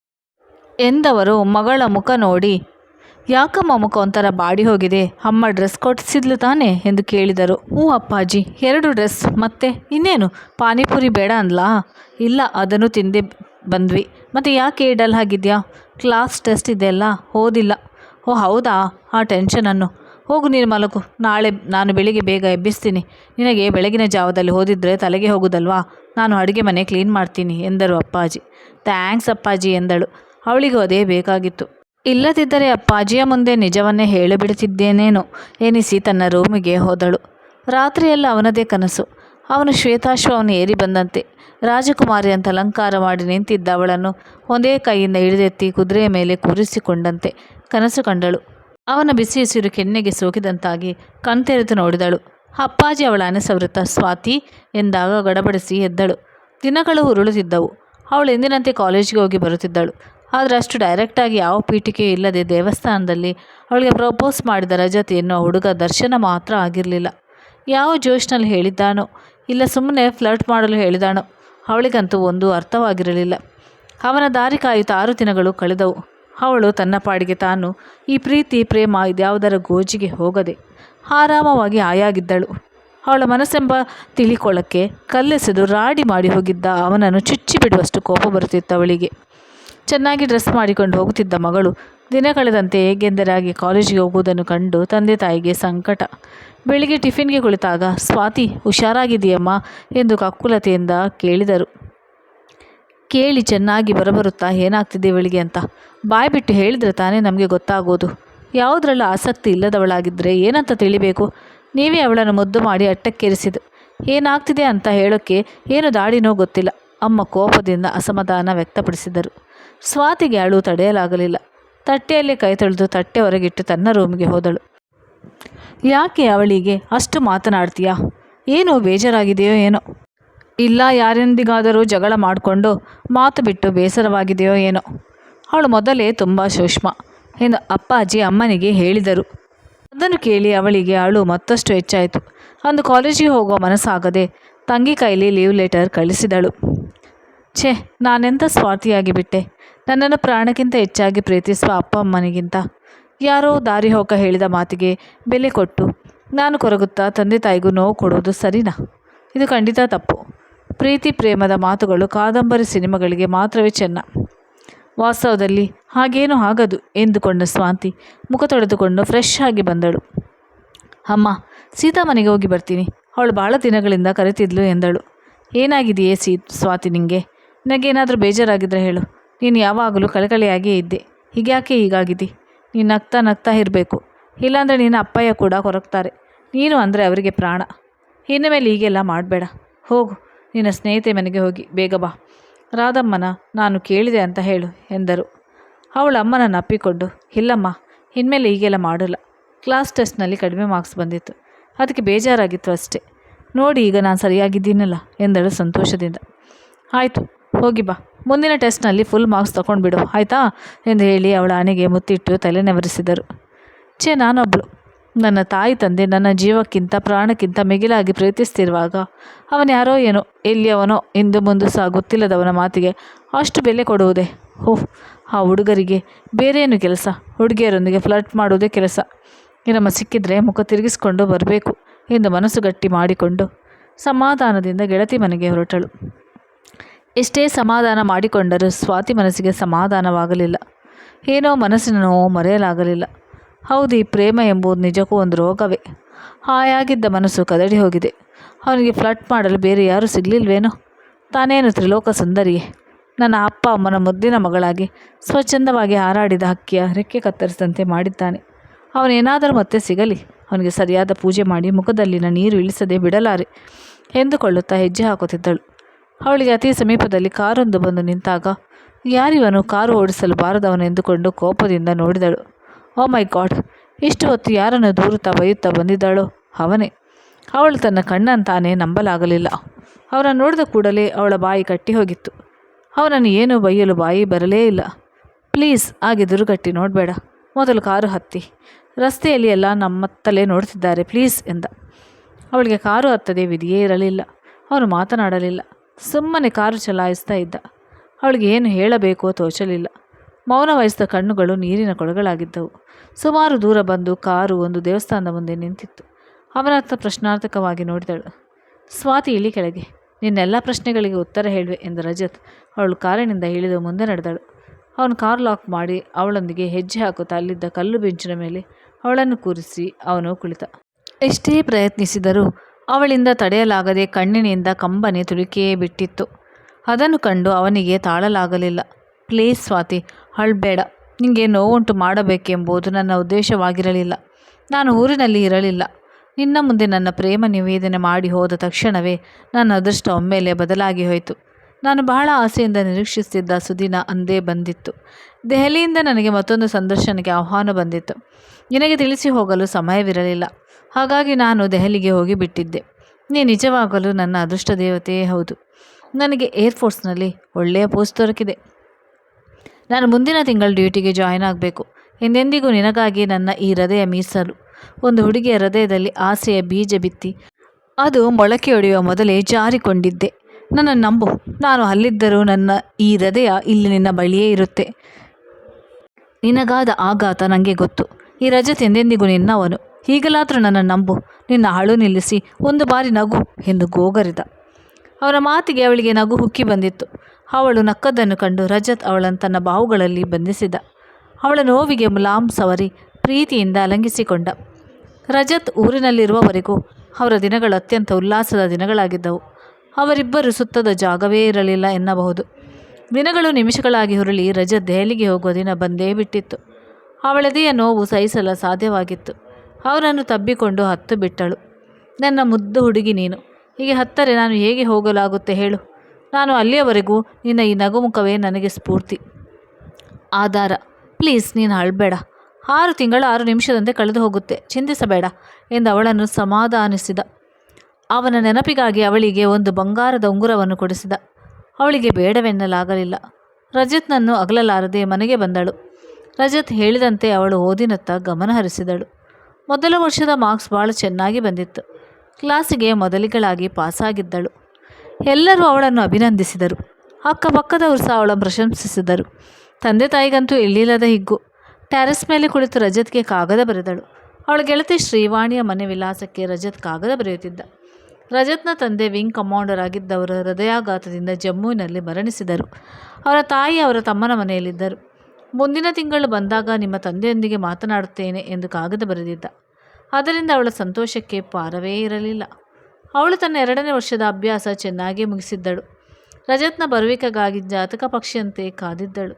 ಎಂದವರು ಮಗಳ ಮುಖ ನೋಡಿ, ಯಾಕಮ್ಮ ಮುಖ ಒಂಥರ ಬಾಡಿ ಹೋಗಿದೆ? ಅಮ್ಮ ಡ್ರೆಸ್ ಕೊಡಿಸಿದ್ಲು ತಾನೆ? ಎಂದು ಕೇಳಿದರು. ಹ್ಞೂ ಅಪ್ಪಾಜಿ, ಎರಡು ಡ್ರೆಸ್ ಮತ್ತೆ ಇನ್ನೇನು? ಪಾನಿಪುರಿ ಬೇಡ ಅಂದ್ಲಾ? ಇಲ್ಲ, ಅದನ್ನು ತಿಂದೆ ಬಂದ್ವಿ. ಮತ್ತು ಯಾಕೆ ಡಲ್ ಆಗಿದ್ಯಾ? ಕ್ಲಾಸ್ ಟೆಸ್ಟ್ ಇದೆಯಲ್ಲ ಓದಿಲ್ಲ. ಓ ಹೌದಾ? ಆ ಟೆನ್ಷನನ್ನು ಹೋಗು ನೀನು ಮಲಗು. ನಾಳೆ ನಾನು ಬೆಳಿಗ್ಗೆ ಬೇಗ ಎಬ್ಬಿಸ್ತೀನಿ. ನಿನಗೆ ಬೆಳಗಿನ ಜಾವದಲ್ಲಿ ಓದಿದ್ರೆ ತಲೆಗೆ ಹೋಗುದಲ್ವಾ? ನಾನು ಅಡುಗೆ ಮನೆ ಕ್ಲೀನ್ ಮಾಡ್ತೀನಿ ಎಂದರು ಅಪ್ಪಾಜಿ. ಥ್ಯಾಂಕ್ಸ್ ಅಪ್ಪಾಜಿ ಎಂದಳು. ಅವಳಿಗೂ ಅದೇ ಬೇಕಾಗಿತ್ತು. ಇಲ್ಲದಿದ್ದರೆ ಅಪ್ಪಾಜಿಯ ಮುಂದೆ ನಿಜವನ್ನೇ ಹೇಳಿಬಿಡುತ್ತಿದ್ದೇನೇನೋ ಎನಿಸಿ ತನ್ನ ರೂಮಿಗೆ ಹೋದಳು. ರಾತ್ರಿಯೆಲ್ಲ ಅವನದೇ ಕನಸು. ಅವನು ಶ್ವೇತಾಶ್ವವನ್ನು ಏರಿ ಬಂದಂತೆ. ರಾಜಕುಮಾರಿ ಅಂತ ಅಲಂಕಾರ ಮಾಡಿ ನಿಂತಿದ್ದ ಅವಳನ್ನು ಒಂದೇ ಕೈಯಿಂದ ಹಿಡಿದೆತ್ತಿ ಕುದುರೆಯ ಮೇಲೆ ಕೂರಿಸಿಕೊಂಡಂತೆ ಕನಸು ಕಂಡಳು. ಅವನ ಬಿಸಿ ಕೆನ್ನೆಗೆ ಸೋಕಿದಂತಾಗಿ ಕಣ್ತೆರೆದು ನೋಡಿದಳು. ಅಪ್ಪಾಜಿ ಅವಳ ಅನಸವೃತ ಸ್ವಾತಿ ಎಂದಾಗ ಗಡಬಡಿಸಿ ಎದ್ದಳು. ದಿನಗಳು ಉರುಳುತ್ತಿದ್ದವು. ಅವಳು ಎಂದಿನಂತೆ ಕಾಲೇಜಿಗೆ ಹೋಗಿ ಬರುತ್ತಿದ್ದಳು. ಆದರೆ ಅಷ್ಟು ಡೈರೆಕ್ಟಾಗಿ ಯಾವ ಪೀಠಿಕೆಯೂ ಇಲ್ಲದೆ ದೇವಸ್ಥಾನದಲ್ಲಿ ಅವಳಿಗೆ ಪ್ರಪೋಸ್ ಮಾಡಿದ ರಜತ್ ಎನ್ನುವ ಹುಡುಗ ದರ್ಶನ ಮಾತ್ರ ಆಗಿರಲಿಲ್ಲ. ಯಾವ ಜೋಶ್ನಲ್ಲಿ ಹೇಳಿದ್ದಾನೋ, ಇಲ್ಲ ಸುಮ್ಮನೆ ಫ್ಲರ್ಟ್ ಮಾಡಲು ಹೇಳಿದಾನೋ, ಅವಳಿಗಂತೂ ಒಂದು ಅರ್ಥವಾಗಿರಲಿಲ್ಲ. ಅವನ ದಾರಿ ಕಾಯುತ್ತಾ ಆರು ದಿನಗಳು ಕಳೆದವು. ಅವಳು ತನ್ನ ಪಾಡಿಗೆ ತಾನು ಈ ಪ್ರೀತಿ, ಪ್ರೇಮ ಇದ್ಯಾವುದರ ಗೋಜಿಗೆ ಹೋಗದೆ ಆರಾಮವಾಗಿ ಆಯಾಗಿದ್ದಳು. ಅವಳ ಮನಸ್ಸೆಂಬ ತಿಳಿಕೊಳ್ಳಕ್ಕೆ ಕಲ್ಲೆಸೆದು ರಾಡಿ ಮಾಡಿ ಹೋಗಿದ್ದ ಅವನನ್ನು ಚುಚ್ಚಿ ಬಿಡುವಷ್ಟು ಕೋಪ ಬರುತ್ತಿತ್ತು ಅವಳಿಗೆ. ಚೆನ್ನಾಗಿ ಡ್ರೆಸ್ ಮಾಡಿಕೊಂಡು ಹೋಗುತ್ತಿದ್ದ ಮಗಳು ದಿನ ಕಳೆದಂತೆ ಹೇಗೆಂದರಾಗಿ ಕಾಲೇಜಿಗೆ ಹೋಗುವುದನ್ನು ಕಂಡು ತಂದೆ ತಾಯಿಗೆ ಸಂಕಟ. ಬೆಳಿಗ್ಗೆ ಟಿಫಿನ್ಗೆ ಕುಳಿತಾಗ, ಸ್ವಾತಿ ಹುಷಾರಾಗಿದೆಯಮ್ಮ ಎಂದು ಕಕ್ಕುಲತೆಯಿಂದ ಕೇಳಿದರು. ಕೇಳಿ ಚೆನ್ನಾಗಿ ಬರಬರುತ್ತಾ ಏನಾಗ್ತಿದೆ ಇವಳಿಗೆ ಅಂತ. ಬಾಯಿ ಬಿಟ್ಟು ಹೇಳಿದ್ರೆ ತಾನೇ ನಮಗೆ ಗೊತ್ತಾಗೋದು. ಯಾವುದರಲ್ಲೂ ಆಸಕ್ತಿ ಇಲ್ಲದವಳಾಗಿದ್ದರೆ ಏನಂತ ತಿಳಿಬೇಕು? ನೀವೇ ಅವಳನ್ನು ಮುದ್ದು ಮಾಡಿ ಅಟ್ಟಕ್ಕೇರಿಸಿದ್ದು ಏನಾಗ್ತಿದೆ ಅಂತ ಹೇಳೋಕ್ಕೆ ಏನು ದಾಡಿನೋ ಗೊತ್ತಿಲ್ಲ. ಅಮ್ಮ ಕೋಪದಿಂದ ಅಸಮಾಧಾನ ವ್ಯಕ್ತಪಡಿಸಿದರು. ಸ್ವಾತಿಗೆ ಅಳು ತಡೆಯಲಾಗಲಿಲ್ಲ. ತಟ್ಟೆಯಲ್ಲಿ ಕೈ ತೊಳೆದು ತಟ್ಟೆ ಹೊರಗಿಟ್ಟು ತನ್ನ ರೂಮಿಗೆ ಹೋದಳು. ಯಾಕೆ ಅವಳಿಗೆ ಅಷ್ಟು ಮಾತನಾಡ್ತೀಯಾ? ಏನೋ ಬೇಜಾರಾಗಿದೆಯೋ ಏನೋ? ಇಲ್ಲ ಯಾರೊಂದಿಗಾದರೂ ಜಗಳ ಮಾಡಿಕೊಂಡು ಮಾತು ಬಿಟ್ಟು ಬೇಸರವಾಗಿದೆಯೋ ಏನೋ. ಅವಳು ಮೊದಲೇ ತುಂಬ ಸೂಕ್ಷ್ಮ. ಎಂದು ಅಪ್ಪಾಜಿ ಅಮ್ಮನಿಗೆ ಹೇಳಿದರು. ಅದನ್ನು ಕೇಳಿ ಅವಳಿಗೆ ಅಳು ಮತ್ತಷ್ಟು ಹೆಚ್ಚಾಯಿತು. ಅಂದು ಕಾಲೇಜಿಗೆ ಹೋಗೋ ಮನಸ್ಸಾಗದೆ ತಂಗಿ ಕೈಲಿ ಲೀವ್ ಲೆಟರ್ ಕಳಿಸಿದಳು. ಛೇ ನಾನೆಂಥ ಸ್ವಾರ್ಥಿಯಾಗಿ ಬಿಟ್ಟೆ? ನನ್ನನ್ನು ಪ್ರಾಣಕ್ಕಿಂತ ಹೆಚ್ಚಾಗಿ ಪ್ರೀತಿಸುವ ಅಪ್ಪ ಅಮ್ಮನಿಗಿಂತ. ಯಾರೋ ದಾರಿ ಹೋಗ ಹೇಳಿದ ಮಾತಿಗೆ ಬೆಲೆ ಕೊಟ್ಟು ನಾನು ಕೊರಗುತ್ತಾ ತಂದೆ ತಾಯಿಗೂ ನೋವು ಕೊಡುವುದು ಸರಿನಾ? ಇದು ಖಂಡಿತ ತಪ್ಪು. ಪ್ರೀತಿ ಪ್ರೇಮದ ಮಾತುಗಳು ಕಾದಂಬರಿ ಸಿನಿಮಾಗಳಿಗೆ ಮಾತ್ರವೇ ಚೆನ್ನ. ವಾಸ್ತವದಲ್ಲಿ ಹಾಗೇನೂ ಆಗದು ಎಂದುಕೊಂಡ ಸ್ವಾಂತಿ ಮುಖ ತೊಳೆದುಕೊಂಡು ಫ್ರೆಶ್ ಆಗಿ ಬಂದಳು. ಅಮ್ಮ, ಸೀತಾ ಮನೆಗೆ ಹೋಗಿ ಬರ್ತೀನಿ. ಅವಳು ಭಾಳ ದಿನಗಳಿಂದ ಕರೆತಿದ್ಲು ಎಂದಳು. ಏನಾಗಿದೆಯೇ ಸೀ, ಸ್ವಾತಿ ನಿಂಗೆ? ನನಗೇನಾದರೂ ಬೇಜಾರಾಗಿದ್ದರೆ ಹೇಳು. ನೀನು ಯಾವಾಗಲೂ ಕಳಕಳಿಯಾಗಿಯೇ ಇದ್ದೆ. ಹೀಗ್ಯಾಕೆ ಹೀಗಾಗಿದ್ದಿ ನೀನು ನಗ್ತಾ ನಗ್ತಾ ಇರಬೇಕು. ಇಲ್ಲಾಂದರೆ ನಿನ್ನ ಅಪ್ಪಯ್ಯ ಕೂಡ ಕೊರಗ್ತಾರೆ ನೀನು ಅಂದರೆ ಅವರಿಗೆ ಪ್ರಾಣ. ಇನ್ನು ಮೇಲೆ ಹೀಗೆಲ್ಲ ಮಾಡಬೇಡ. ಹೋಗು. ನಿನ್ನ ಸ್ನೇಹಿತೆ ಮನೆಗೆ ಹೋಗಿ ಬೇಗ ಬಾ. ರಾಧಮ್ಮನ ನಾನು ಕೇಳಿದೆ ಅಂತ ಹೇಳು ಎಂದರು. ಅವಳ ಅಮ್ಮನನ್ನು ಅಪ್ಪಿಕೊಂಡು, ಇಲ್ಲಮ್ಮ, ಇನ್ಮೇಲೆ ಹೀಗೆಲ್ಲ ಮಾಡಲ್ಲ. ಕ್ಲಾಸ್ ಟೆಸ್ಟ್ನಲ್ಲಿ ಕಡಿಮೆ ಮಾರ್ಕ್ಸ್ ಬಂದಿತ್ತು. ಅದಕ್ಕೆ ಬೇಜಾರಾಗಿತ್ತು ಅಷ್ಟೇ. ನೋಡಿ ಈಗ ನಾನು ಸರಿಯಾಗಿದ್ದೀನಲ್ಲ ಎಂದಳು ಸಂತೋಷದಿಂದ. ಆಯಿತು, ಹೋಗಿ ಬಾ. ಮುಂದಿನ ಟೆಸ್ಟ್ನಲ್ಲಿ ಫುಲ್ ಮಾರ್ಕ್ಸ್ ತಗೊಂಡ್ಬಿಡು, ಆಯಿತಾ? ಎಂದು ಹೇಳಿ ಅವಳ ಹಣೆಗೆ ಮುತ್ತಿಟ್ಟು ತಲೆನೆವರಿಸಿದರು. ಛೇ ನಾನೊಬ್ಬಳು ನನ್ನ ತಾಯಿ ತಂದೆ ನನ್ನ ಜೀವಕ್ಕಿಂತ ಪ್ರಾಣಕ್ಕಿಂತ ಮಿಗಿಲಾಗಿ ಪ್ರೀತಿಸ್ತಿರುವಾಗ ಅವನ್ಯಾರೋ ಏನೋ ಎಲ್ಲಿಯವನೋ ಇಂದು ಮುಂದೆ ಸಹ ಗೊತ್ತಿಲ್ಲದವನ ಮಾತಿಗೆ ಅಷ್ಟು ಬೆಲೆ ಕೊಡುವುದೇ? ಓಹ್ ಆ ಹುಡುಗರಿಗೆ ಬೇರೇನು ಕೆಲಸ? ಹುಡುಗಿಯರೊಂದಿಗೆ ಫ್ಲರ್ಟ್ ಮಾಡುವುದೇ ಕೆಲಸ. ಇನ್ನಮ್ಮ ಸಿಕ್ಕಿದ್ರೆ ಮುಖ ತಿರುಗಿಸ್ಕೊಂಡು ಬರಬೇಕು ಎಂದು ಮನಸ್ಸು ಗಟ್ಟಿ ಮಾಡಿಕೊಂಡು ಸಮಾಧಾನದಿಂದ ಗೆಳತಿ ಮನೆಗೆ ಹೊರಟಳು. ಎಷ್ಟೇ ಸಮಾಧಾನ ಮಾಡಿಕೊಂಡರೂ ಸ್ವಾತಿ ಮನಸ್ಸಿಗೆ ಸಮಾಧಾನವಾಗಲಿಲ್ಲ. ಏನೋ ಮನಸ್ಸಿನ ನೋವು ಮರೆಯಲಾಗಲಿಲ್ಲ. ಹೌದು, ಈ ಪ್ರೇಮ ಎಂಬುದು ನಿಜಕ್ಕೂ ಒಂದು ರೋಗವೇ. ಹಾಯಾಗಿದ್ದ ಮನಸ್ಸು ಕದಡಿ ಹೋಗಿದೆ. ಅವನಿಗೆ ಫ್ಲಟ್ ಮಾಡಲು ಬೇರೆ ಯಾರೂ ಸಿಗಲಿಲ್ವೇನೋ? ತಾನೇನು ತ್ರಿಲೋಕ ಸುಂದರಿಯೇ? ನನ್ನ ಅಪ್ಪ ಅಮ್ಮನ ಮುದ್ದಿನ ಮಗಳಾಗಿ ಸ್ವಚ್ಛಂದವಾಗಿ ಹಾರಾಡಿದ ಹಕ್ಕಿಯ ರೆಕ್ಕೆ ಕತ್ತರಿಸಿದಂತೆ ಮಾಡಿದ್ದಾನೆ. ಅವನೇನಾದರೂ ಮತ್ತೆ ಸಿಗಲಿ. ಅವನಿಗೆ ಸರಿಯಾದ ಪೂಜೆ ಮಾಡಿ ಮುಖದಲ್ಲಿನ ನೀರು ಇಳಿಸದೆ ಬಿಡಲಾರೆ ಎಂದುಕೊಳ್ಳುತ್ತಾ ಹೆಜ್ಜೆ ಹಾಕುತ್ತಿದ್ದಳು. ಅವಳಿಗೆ ಅತಿ ಸಮೀಪದಲ್ಲಿ ಕಾರೊಂದು ಬಂದು ನಿಂತಾಗ ಯಾರಿವನು ಕಾರು ಓಡಿಸಲು ಬಾರದವನು ಎಂದುಕೊಂಡು ಕೋಪದಿಂದ ನೋಡಿದಳು. ಓ ಮೈ ಗಾಡ್, ಇಷ್ಟು ಹೊತ್ತು ಯಾರನ್ನು ದೂರುತ್ತಾ ಬೈಯುತ್ತಾ ಬಂದಿದ್ದಾಳೋ? ಅವನೇ. ಅವಳು ತನ್ನ ಕಣ್ಣನ್ನು ತಾನೇ ನಂಬಲಾಗಲಿಲ್ಲ. ಅವರನ್ನು ನೋಡಿದ ಕೂಡಲೇ ಅವಳ ಬಾಯಿ ಕಟ್ಟಿ ಹೋಗಿತ್ತು. ಅವನನ್ನು ಏನೂ ಬೈಯಲು ಬಾಯಿ ಬರಲೇ ಇಲ್ಲ. ಪ್ಲೀಸ್, ಹಾಗೆ ದುರುಗಟ್ಟಿ ನೋಡಬೇಡ. ಮೊದಲು ಕಾರು ಹತ್ತಿ. ರಸ್ತೆಯಲ್ಲಿ ಎಲ್ಲ ನಮ್ಮತ್ತಲೇ ನೋಡ್ತಿದ್ದಾರೆ, ಪ್ಲೀಸ್ ಎಂದ. ಅವಳಿಗೆ ಕಾರು ಹತ್ತದೆ ವಿಧಿಯೇ ಇರಲಿಲ್ಲ. ಅವನು ಮಾತನಾಡಲಿಲ್ಲ. ಸುಮ್ಮನೆ ಕಾರು ಚಲಾಯಿಸ್ತಾ ಇದ್ದ. ಅವಳಿಗೆ ಏನು ಹೇಳಬೇಕೋ ತೋಚಲಿಲ್ಲ. ಮೌನ ವಹಿಸಿದ ಕಣ್ಣುಗಳು ನೀರಿನ ಕೊಳಗಳಾಗಿದ್ದವು. ಸುಮಾರು ದೂರ ಬಂದು ಕಾರು ಒಂದು ದೇವಸ್ಥಾನದ ಮುಂದೆ ನಿಂತಿತ್ತು. ಅವನತ್ತ ಪ್ರಶ್ನಾರ್ಥಕವಾಗಿ ನೋಡಿದಳು. ಸ್ವಾತಿ, ಇಳಿ ಕೆಳಗೆ. ನಿನ್ನೆಲ್ಲ ಪ್ರಶ್ನೆಗಳಿಗೆ ಉತ್ತರ ಹೇಳುವೆ ಎಂದು ರಜತ್ ಅವಳು ಕಾರಿನಿಂದ ಇಳಿದು ಮುಂದೆ ನಡೆದಳು. ಅವನು ಕಾರ್ ಲಾಕ್ ಮಾಡಿ ಅವಳೊಂದಿಗೆ ಹೆಜ್ಜೆ ಹಾಕುತ್ತಾ ಅಲ್ಲಿದ್ದ ಕಲ್ಲು ಬೆಂಚಿನ ಮೇಲೆ ಅವಳನ್ನು ಕೂರಿಸಿ ಅವನು ಕುಳಿತ. ಎಷ್ಟೇ ಪ್ರಯತ್ನಿಸಿದರೂ ಅವಳಿಂದ ತಡೆಯಲಾಗದೆ ಕಣ್ಣಿನಿಂದ ಕಂಬನೆ ತುಳುಕಿಯೇ ಬಿಟ್ಟಿತ್ತು. ಅದನ್ನು ಕಂಡು ಅವನಿಗೆ ತಾಳಲಾಗಲಿಲ್ಲ. ಪ್ಲೀಸ್ ಸ್ವಾತಿ, ಅಳ್ಬೇಡ. ನಿನಗೆ ನೋವುಂಟು ಮಾಡಬೇಕೆಂಬುದು ನನ್ನ ಉದ್ದೇಶವಾಗಿರಲಿಲ್ಲ. ನಾನು ಊರಿನಲ್ಲಿ ಇರಲಿಲ್ಲ. ನಿನ್ನ ಮುಂದೆ ನನ್ನ ಪ್ರೇಮ ನಿವೇದನೆ ಮಾಡಿ ಹೋದ ತಕ್ಷಣವೇ ನನ್ನ ಅದೃಷ್ಟ ಒಮ್ಮೆಲೆ ಬದಲಾಗಿ ಹೋಯಿತು. ನಾನು ಬಹಳ ಆಸೆಯಿಂದ ನಿರೀಕ್ಷಿಸುತ್ತಿದ್ದ ಸುದಿನ ಅಂದೇ ಬಂದಿತ್ತು. ದೆಹಲಿಯಿಂದ ನನಗೆ ಮತ್ತೊಂದು ಸಂದರ್ಶನಕ್ಕೆ ಆಹ್ವಾನ ಬಂದಿತ್ತು. ನಿನಗೆ ತಿಳಿಸಿ ಹೋಗಲು ಸಮಯವಿರಲಿಲ್ಲ. ಹಾಗಾಗಿ ನಾನು ದೆಹಲಿಗೆ ಹೋಗಿ ಬಿಟ್ಟಿದ್ದೆ. ನೀ ನಿಜವಾಗಲು ನನ್ನ ಅದೃಷ್ಟ ದೇವತೆಯೇ ಹೌದು. ನನಗೆ ಏರ್ಫೋರ್ಸ್ನಲ್ಲಿ ಒಳ್ಳೆಯ ಪೋಸ್ಟ್ ದೊರಕಿದೆ. ನಾನು ಮುಂದಿನ ತಿಂಗಳು ಡ್ಯೂಟಿಗೆ ಜಾಯ್ನ್ ಆಗಬೇಕು. ಎಂದೆಂದಿಗೂ ನಿನಗಾಗಿ ನನ್ನ ಈ ಹೃದಯ ಮೀಸಲು. ಒಂದು ಹುಡುಗಿಯ ಹೃದಯದಲ್ಲಿ ಆಸೆಯ ಬೀಜ ಬಿತ್ತಿ. ಅದು ಮೊಳಕೆಯೊಡೆಯುವ ಮೊದಲೇ ಜಾರಿಕೊಂಡಿದ್ದೆ. ನನ್ನ ನಂಬು, ನಾನು ಅಲ್ಲಿದ್ದರೂ ನನ್ನ ಈ ಹೃದಯ ಇಲ್ಲಿ ನಿನ್ನ ಬಳಿಯೇ ಇರುತ್ತೆ. ನಿನಗಾದ ಆಘಾತ ನನಗೆ ಗೊತ್ತು. ಈ ರಜತ್ ಎಂದೆಂದಿಗೂ ನಿನ್ನವನು. ಹೀಗಲಾದರೂ ನನ್ನ ನಂಬು, ನಿನ್ನ ಹಾಳು ನಿಲ್ಲಿಸಿ ಒಂದು ಬಾರಿ ನಗು ಎಂದು ಗೋಗರಿದ. ಅವರ ಮಾತಿಗೆ ಅವಳಿಗೆ ನಗು ಹುಕ್ಕಿ ಬಂದಿತ್ತು. ಅವಳು ನಕ್ಕದ್ದನ್ನು ಕಂಡು ರಜತ್ ಅವಳನ್ನು ತನ್ನ ಬಾಹುಗಳಲ್ಲಿ ಬಂಧಿಸಿದ. ಅವಳ ನೋವಿಗೆ ಮುಲಾಂ ಸವರಿ ಪ್ರೀತಿಯಿಂದ ಅಲಂಗಿಸಿಕೊಂಡ. ರಜತ್ ಊರಿನಲ್ಲಿರುವವರೆಗೂ ಅವರ ದಿನಗಳು ಅತ್ಯಂತ ಉಲ್ಲಾಸದ ದಿನಗಳಾಗಿದ್ದವು. ಅವರಿಬ್ಬರು ಸುತ್ತದ ಜಾಗವೇ ಇರಲಿಲ್ಲ ಎನ್ನಬಹುದು. ದಿನಗಳು ನಿಮಿಷಗಳಾಗಿ ಹುರುಳಿ ರಜತ್ ದೆಹಲಿಗೆ ಹೋಗುವ ದಿನ ಬಂದೇ ಬಿಟ್ಟಿತ್ತು. ಅವಳದೆಯ ನೋವು ಸಹಿಸಲು ಸಾಧ್ಯವಾಗಿತ್ತು. ಅವನನ್ನು ತಬ್ಬಿಕೊಂಡು ಹತ್ತು ಬಿಟ್ಟಳು. ನನ್ನ ಮುದ್ದು ಹುಡುಗಿ ನೀನು. ಹೀಗೆ ಹತ್ತರೆ ನಾನು ಹೇಗೆ ಹೋಗಲಾಗುತ್ತೆ ಹೇಳು. ನಾನು ಅಲ್ಲಿಯವರೆಗೂ ನಿನ್ನ ಈ ನಗುಮುಖವೇ ನನಗೆ ಸ್ಫೂರ್ತಿ. ಆಧಾರ, ಪ್ಲೀಸ್ ನೀನು ಅಳಬೇಡ. ಆರು ತಿಂಗಳ ಆರು ನಿಮಿಷದಂತೆ ಕಳೆದು ಹೋಗುತ್ತೆ. ಚಿಂತಿಸಬೇಡ ಎಂದು ಅವಳನ್ನು ಸಮಾಧಾನಿಸಿದ. ಅವನ ನೆನಪಿಗಾಗಿ ಅವಳಿಗೆ ಒಂದು ಬಂಗಾರದ ಉಂಗುರವನ್ನು ಕೊಡಿಸಿದ. ಅವಳಿಗೆ ಬೇಡವೆನ್ನಲಾಗಲಿಲ್ಲ. ರಜತ್ನನ್ನು ಅಗಲಲಾರದೆ ಮನೆಗೆ ಬಂದಳು. ರಜತ್ ಹೇಳಿದಂತೆ ಅವಳು ಓದಿನತ್ತ ಗಮನ ಹರಿಸಿದಳು. ಮೊದಲ ವರ್ಷದ ಮಾರ್ಕ್ಸ್ ಭಾಳ ಚೆನ್ನಾಗಿ ಬಂದಿತ್ತು. ಕ್ಲಾಸಿಗೆ ಮೊದಲಿಗಳಾಗಿ ಪಾಸಾಗಿದ್ದಳು. ಎಲ್ಲರೂ ಅವಳನ್ನು ಅಭಿನಂದಿಸಿದರು. ಅಕ್ಕಪಕ್ಕದವರು ಸಹ ಅವಳನ್ನು ಪ್ರಶಂಸಿಸಿದರು. ತಂದೆ ತಾಯಿಗಂತೂ ಎಲ್ಲಿಲ್ಲದ ಹಿಗ್ಗು. ಟ್ಯಾರೆಸ್ ಮೇಲೆ ಕುಳಿತು ರಜತ್ಗೆ ಕಾಗದ ಬರೆದಳು. ಅವಳ ಗೆಳತಿ ಶ್ರೀವಾಣಿಯ ಮನೆ ವಿಲಾಸಕ್ಕೆ ರಜತ್ ಕಾಗದ ಬರೆಯುತ್ತಿದ್ದ. ರಜತ್ನ ತಂದೆ ವಿಂಗ್ ಕಮಾಂಡರ್ ಆಗಿದ್ದವರ ಹೃದಯಾಘಾತದಿಂದ ಜಮ್ಮುವಿನಲ್ಲಿ ಮರಣಿಸಿದರು. ಅವರ ತಾಯಿ ಅವರ ತಮ್ಮನ ಮನೆಯಲ್ಲಿದ್ದರು. ಮುಂದಿನ ತಿಂಗಳು ಬಂದಾಗ ನಿಮ್ಮ ತಂದೆಯೊಂದಿಗೆ ಮಾತನಾಡುತ್ತೇನೆ ಎಂದು ಕಾಗದ ಬರೆದಿದ್ದ. ಅದರಿಂದ ಅವಳ ಸಂತೋಷಕ್ಕೆ ಪಾರವೇ ಇರಲಿಲ್ಲ. ಅವಳು ತನ್ನ ಎರಡನೇ ವರ್ಷದ ಅಭ್ಯಾಸ ಚೆನ್ನಾಗಿ ಮುಗಿಸಿದ್ದಳು. ರಜತ್ನ ಬರುವಿಕೆಗಾಗಿ ಜಾತಕ ಪಕ್ಷಿಯಂತೆ ಕಾದಿದ್ದಳು.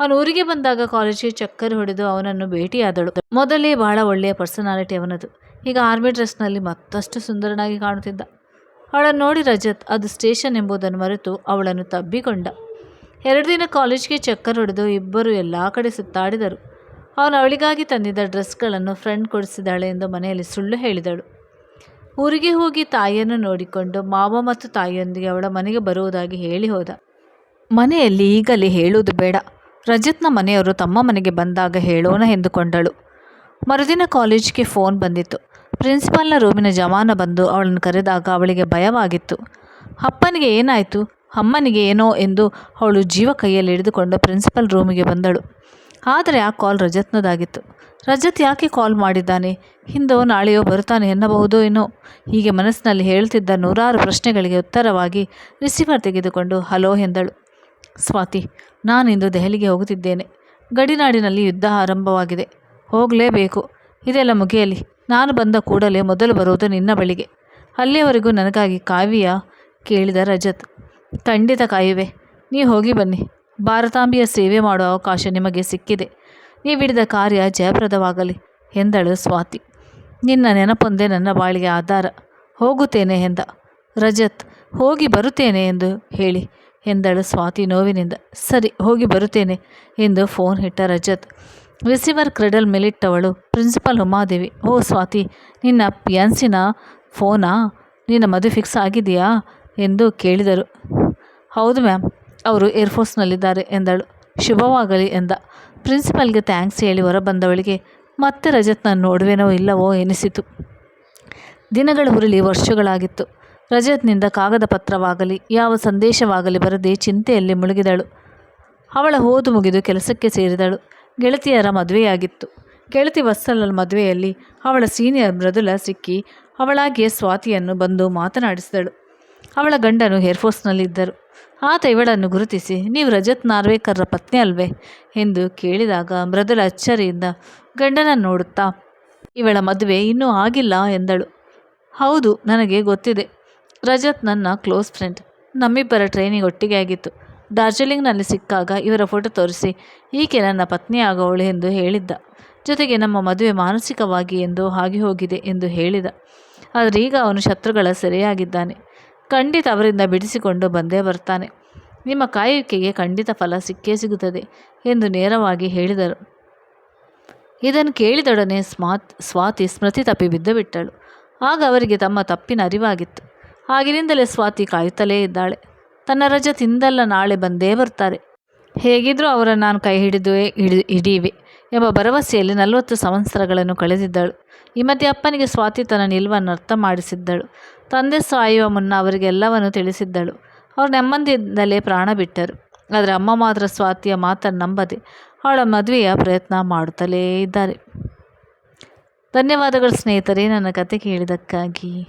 ಅವನು ಊರಿಗೆ ಬಂದಾಗ ಕಾಲೇಜಿಗೆ ಚಕ್ಕರ್ ಹೊಡೆದು ಅವನನ್ನು ಭೇಟಿಯಾದಳು. ಮೊದಲೇ ಬಹಳ ಒಳ್ಳೆಯ ಪರ್ಸನಾಲಿಟಿ ಅವನದು. ಈಗ ಆರ್ಮಿ ಡ್ರೆಸ್ನಲ್ಲಿ ಮತ್ತಷ್ಟು ಸುಂದರನಾಗಿ ಕಾಣುತ್ತಿದ್ದ. ಅವಳನ್ನು ನೋಡಿ ರಜತ್, ಅದು ಸ್ಟೇಷನ್ ಎಂಬುದನ್ನು ಮರೆತು ಅವಳನ್ನು ತಬ್ಬಿಕೊಂಡ. ಎರಡು ದಿನ ಕಾಲೇಜ್ಗೆ ಚಕ್ಕರ್ ಹೊಡೆದು ಇಬ್ಬರು ಎಲ್ಲ ಕಡೆ ಸುತ್ತಾಡಿದರು. ಅವನು ಅವಳಿಗಾಗಿ ತಂದಿದ್ದ ಡ್ರೆಸ್ಗಳನ್ನು ಫ್ರೆಂಡ್ ಕೊಡಿಸಿದ್ದಾಳೆ ಎಂದು ಮನೆಯಲ್ಲಿ ಸುಳ್ಳು ಹೇಳಿದಳು. ಊರಿಗೆ ಹೋಗಿ ತಾಯಿಯನ್ನು ನೋಡಿಕೊಂಡು ಮಾವ ಮತ್ತು ತಾಯಿಯೊಂದಿಗೆ ಅವಳ ಮನೆಗೆ ಬರುವುದಾಗಿ ಹೇಳಿ ಹೋದ. ಮನೆಯಲ್ಲಿ ಈಗಲೇ ಹೇಳುವುದು ಬೇಡ. ರಜತ್ನ ಮನೆಯವರು ತಮ್ಮ ಮನೆಗೆ ಬಂದಾಗ ಹೇಳೋಣ ಎಂದುಕೊಂಡಳು. ಮರುದಿನ ಕಾಲೇಜ್ಗೆ ಫೋನ್ ಬಂದಿತ್ತು. ಪ್ರಿನ್ಸಿಪಾಲ್ನ ರೂಮಿನ ಜಮಾನ ಬಂದು ಅವಳನ್ನು ಕರೆದಾಗ ಅವಳಿಗೆ ಭಯವಾಗಿತ್ತು. ಅಪ್ಪನಿಗೆ ಏನಾಯಿತು? ಅಮ್ಮನಿಗೆ ಏನೋ ಎಂದು ಅವಳು ಜೀವ ಕೈಯಲ್ಲಿ ಹಿಡಿದುಕೊಂಡು ಪ್ರಿನ್ಸಿಪಲ್ ರೂಮಿಗೆ ಬಂದಳು. ಆದರೆ ಆ ಕಾಲ್ ರಜತ್ನದಾಗಿತ್ತು. ರಜತ್ ಯಾಕೆ ಕಾಲ್ ಮಾಡಿದ್ದಾನೆ? ಹಿಂದೋ ನಾಳೆಯೋ ಬರುತ್ತಾನೆ ಎನ್ನಬಹುದೋ ಏನೋ? ಹೀಗೆ ಮನಸ್ಸಿನಲ್ಲಿ ಹೇಳ್ತಿದ್ದ ನೂರಾರು ಪ್ರಶ್ನೆಗಳಿಗೆ ಉತ್ತರವಾಗಿ ರಿಸೀವರ್ ತೆಗೆದುಕೊಂಡು ಹಲೋ ಎಂದಳು. ಸ್ವಾತಿ, ನಾನಿಂದು ದೆಹಲಿಗೆ ಹೋಗುತ್ತಿದ್ದೇನೆ. ಗಡಿನಾಡಿನಲ್ಲಿ ಯುದ್ಧ ಆರಂಭವಾಗಿದೆ. ಹೋಗಲೇಬೇಕು. ಇದೆಲ್ಲ ಮುಗಿಯಲಿ. ನಾನು ಬಂದ ಕೂಡಲೇ ಮೊದಲು ಬರುವುದು ನಿನ್ನ ಬಳಿಗೆ. ಅಲ್ಲಿಯವರೆಗೂ ನನಗಾಗಿ ಕಾವ್ಯ ಕೇಳಿದ ರಜತ್. ಖಂಡಿತ ಕಾಯುವೆ. ನೀ ಹೋಗಿ ಬನ್ನಿ. ಭಾರತಾಂಬೆಯ ಸೇವೆ ಮಾಡುವ ಅವಕಾಶ ನಿಮಗೆ ಸಿಕ್ಕಿದೆ. ನೀವಿಡಿದ ಕಾರ್ಯ ಜಯಪ್ರದವಾಗಲಿ, ಎಂದಳು ಸ್ವಾತಿ. ನಿನ್ನ ನೆನಪೊಂದೇ ನನ್ನ ಬಾಳಿಗೆ ಆಧಾರ. ಹೋಗುತ್ತೇನೆ ಎಂದ. ರಜತ್, ಹೋಗಿ ಬರುತ್ತೇನೆ ಎಂದು ಹೇಳಿ, ಎಂದಳು ಸ್ವಾತಿ ನೋವಿನಿಂದ. ಸರಿ, ಹೋಗಿ ಬರುತ್ತೇನೆ ಎಂದು ಫೋನ್ ಇಟ್ಟ ರಜತ್. ರಿಸೀವರ್ ಕ್ರೆಡಲ್ ಮೇಲಿಟ್ಟವಳು ಪ್ರಿನ್ಸಿಪಲ್ ಉಮಾದೇವಿ. ಓ ಸ್ವಾತಿ, ನಿನ್ನ ಪಿಯಾನ್ಸಿನ ಫೋನಾ? ನಿನ್ನ ಮದುವೆ ಫಿಕ್ಸ್ ಆಗಿದೆಯಾ? ಎಂದು ಕೇಳಿದರು. ಹೌದು ಮ್ಯಾಮ್. ಅವರು ಏರ್ಫೋರ್ಸ್ನಲ್ಲಿದ್ದಾರೆ ಎಂದಳು. ಶುಭವಾಗಲಿ ಎಂದ. ಪ್ರಿನ್ಸಿಪಲ್ಗೆ ಥ್ಯಾಂಕ್ಸ್ ಹೇಳಿ ಹೊರಬಂದವಳಿಗೆ, ಮತ್ತೆ ರಜತ್ನ ನೋಡುವೆನೋ ಇಲ್ಲವೋ ಎನಿಸಿತು. ದಿನಗಳು ಹುರುಳಿ ವರ್ಷಗಳಾಗಿತ್ತು. ರಜತ್ನಿಂದ ಕಾಗದ ಪತ್ರವಾಗಲಿ, ಯಾವ ಸಂದೇಶವಾಗಲಿ ಬರದೆ ಚಿಂತೆಯಲ್ಲಿ ಮುಳುಗಿದಳು. ಅವಳ ಓದು ಮುಗಿದು ಕೆಲಸಕ್ಕೆ ಸೇರಿದಳು. ಗೆಳತಿಯರ ಮದುವೆಯಾಗಿತ್ತು. ಗೆಳತಿ ವತ್ಸಲನ ಮದುವೆಯಲ್ಲಿ ಅವಳ ಸೀನಿಯರ್ ಮೃದುಲ ಸಿಕ್ಕಿ ಅವಳಾಗಿಯೇ ಸ್ವಾತಿಯನ್ನು ಬಂದು ಮಾತನಾಡಿಸಿದಳು. ಅವಳ ಗಂಡನು ಏರ್ಫೋರ್ಸ್ನಲ್ಲಿದ್ದರು ಆತ ಇವಳನ್ನು ಗುರುತಿಸಿ, ನೀವು ರಜತ್ ನಾರ್ವೇಕರ್ರ ಪತ್ನಿ ಅಲ್ವೇ? ಎಂದು ಕೇಳಿದಾಗ ಮೃದುಲ ಅಚ್ಚರಿಯಿಂದ ಗಂಡನನ್ನು ನೋಡುತ್ತಾ? ಇವಳ ಮದುವೆ ಇನ್ನೂ ಆಗಿಲ್ಲ ಎಂದಳು. ಹೌದು, ನನಗೆ ಗೊತ್ತಿದೆ. ರಜತ್ ನನ್ನ ಕ್ಲೋಸ್ ಫ್ರೆಂಡ್. ನಮ್ಮಿಬ್ಬರ ಟ್ರೈನಿಂಗ್ ಒಟ್ಟಿಗೆ ಆಗಿತ್ತು. ಡಾರ್ಜಿಲಿಂಗ್ನಲ್ಲಿ ಸಿಕ್ಕಾಗ ಇವರ ಫೋಟೋ ತೋರಿಸಿ, ಈಕೆ ನನ್ನ ಪತ್ನಿ ಆಗೋವಳು ಎಂದು ಹೇಳಿದ್ದ. ಜೊತೆಗೆ, ನಮ್ಮ ಮದುವೆ ಮಾನಸಿಕವಾಗಿ ಎಂದು ಆಗಿ ಹೋಗಿದೆ ಎಂದು ಹೇಳಿದ. ಆದರೆ ಈಗ ಅವನು ಶತ್ರುಗಳ ಸೆರೆಯಾಗಿದ್ದಾನೆ. ಖಂಡಿತ ಅವರಿಂದ ಬಿಡಿಸಿಕೊಂಡು ಬಂದೇ ಬರ್ತಾನೆ. ನಿಮ್ಮ ಕಾಯುವಿಕೆಗೆ ಖಂಡಿತ ಫಲ ಸಿಕ್ಕೇ ಸಿಗುತ್ತದೆ ಎಂದು ನೇರವಾಗಿ ಹೇಳಿದರು. ಇದನ್ನು ಕೇಳಿದೊಡನೆ ಸ್ಮಾತ್, ಸ್ವಾತಿ ಸ್ಮೃತಿ ತಪ್ಪಿ ಬಿದ್ದು ಬಿಟ್ಟಳು. ಆಗ ಅವರಿಗೆ ತಮ್ಮ ತಪ್ಪಿನ ಅರಿವಾಗಿತ್ತು. ಆಗಿನಿಂದಲೇ ಸ್ವಾತಿ ಕಾಯುತ್ತಲೇ ಇದ್ದಾಳೆ. ತನ್ನ ರಜೆ ತಿಂದಲ್ಲ, ನಾಳೆ ಬಂದೇ ಬರ್ತಾರೆ. ಹೇಗಿದ್ರೂ ಅವರನ್ನು ನಾನು ಕೈ ಹಿಡಿದು, ಹಿಡಿ ಹಿಡಿಯುವೆ ಎಂಬ ಭರವಸೆಯಲ್ಲಿ ನಲವತ್ತು ಸಂವತ್ಸರಗಳನ್ನು ಕಳೆದಿದ್ದಳು. ಈ ಮಧ್ಯೆ ಅಪ್ಪನಿಗೆ ಸ್ವಾತಿ ತನ್ನ ನಿಲುವನ್ನು ಅರ್ಥ ಮಾಡಿಸಿದ್ದಳು. ತಂದೆ ಸಾಯುವ ಮುನ್ನ ಅವರಿಗೆಲ್ಲವನ್ನು ತಿಳಿಸಿದ್ದಳು. ಅವರು ನೆಮ್ಮದಿಯಿಂದಲೇ ಪ್ರಾಣ ಬಿಟ್ಟರು. ಆದರೆ ಅಮ್ಮ ಮಾತ್ರ ಸ್ವಾತಿಯ ಮಾತನ್ನು ನಂಬದೆ ಅವಳ ಮದುವೆಯ ಪ್ರಯತ್ನ ಮಾಡುತ್ತಲೇ ಇದ್ದಾರೆ. ಧನ್ಯವಾದಗಳು ಸ್ನೇಹಿತರೆ, ನನ್ನ ಕತೆ ಕೇಳಿದ್ದಕ್ಕಾಗಿ.